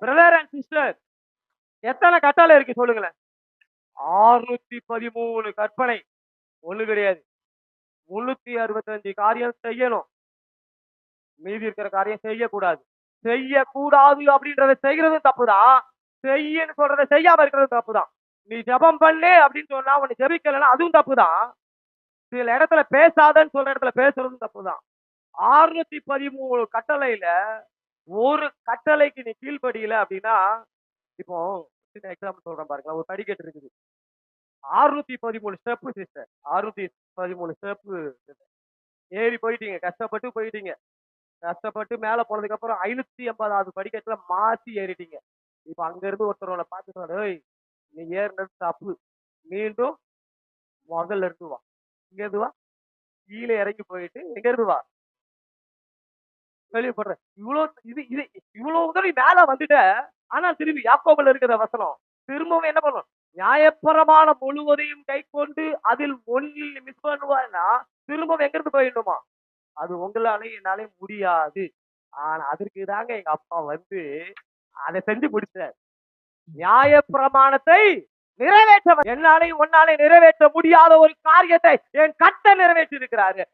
Brother and sister எத்தனை கட்டளை இருக்கு சொல்லுங்களேன். ஆறுநூத்தி பதிமூணு கற்பனை. ஒண்ணு கிடையாது. முன்னூத்தி அறுபத்தஞ்சு காரியம் செய்யணும். மீதி இருக்கிற காரியம் செய்யக்கூடாது. செய்யக்கூடாது அப்படின்றத செய்யறதும் தப்புதான். செய்யன்னு சொல்றத செய்யாம இருக்கிறது தப்புதான். நீ ஜெபம் பண்ணு அப்படின்னு சொன்னா உன்னை ஜெபிக்கலைன்னா அதுவும் தப்புதான். சில இடத்துல பேசாதன்னு சொல்ற இடத்துல பேசுறதும் தப்புதான். ஆறுநூத்தி பதிமூணு கட்டளையில ஒரு கட்டளைக்கு நீ கீழ்படியில அப்படின்னா இப்போ சின்ன எக்ஸாம்பிள் சொல்றேன் பாருங்களா ஒரு படிக்கட்டு இருக்குது. ஆறுநூத்தி பதிமூணு ஸ்டெப்பு சிஸ்டர் ஆறுநூத்தி பதிமூணு ஸ்டெப்பு ஏறி போயிட்டீங்க. கஷ்டப்பட்டு போயிட்டீங்க. கஷ்டப்பட்டு மேல போனதுக்கு அப்புறம் ஐநூத்தி எண்பதாவது படிக்கட்டுல மாத்தி ஏறிட்டீங்க. இப்ப அங்க இருந்து ஒருத்தர் உன்னை "ஏய் நீ ஏறினது தப்பு. மீண்டும் முதல்ல இருந்து வா. இங்க இருந்து வா. கீழே இறங்கி போயிட்டு எங்க இருந்து வா. வெளியே இவ்வளவு இது இது இவ்வளவு உதவி மேல வந்துட்ட. ஆனா திரும்பி யாக்கோபில் இருக்கிற வசனம் திரும்பவும் என்ன பண்ணும்? நியாயப்பரமான முழுவதையும் கை கொண்டு அதில் ஒன்றில் மிஸ் பண்ணுவான்னா திரும்பவும் எங்க இருந்து போயிடணுமா? அது உங்களாலே என்னாலே முடியாது. ஆனா அதற்கு தாங்க எங்க அப்பா வந்து அதை செஞ்சு முடிச்சார். நியாயப்பிரமாணத்தை நிறைவேற்ற என்னாலே உன்னாலே நிறைவேற்ற முடியாத ஒரு காரியத்தை என் கட்ட நிறைவேற்றி இருக்கிறாரு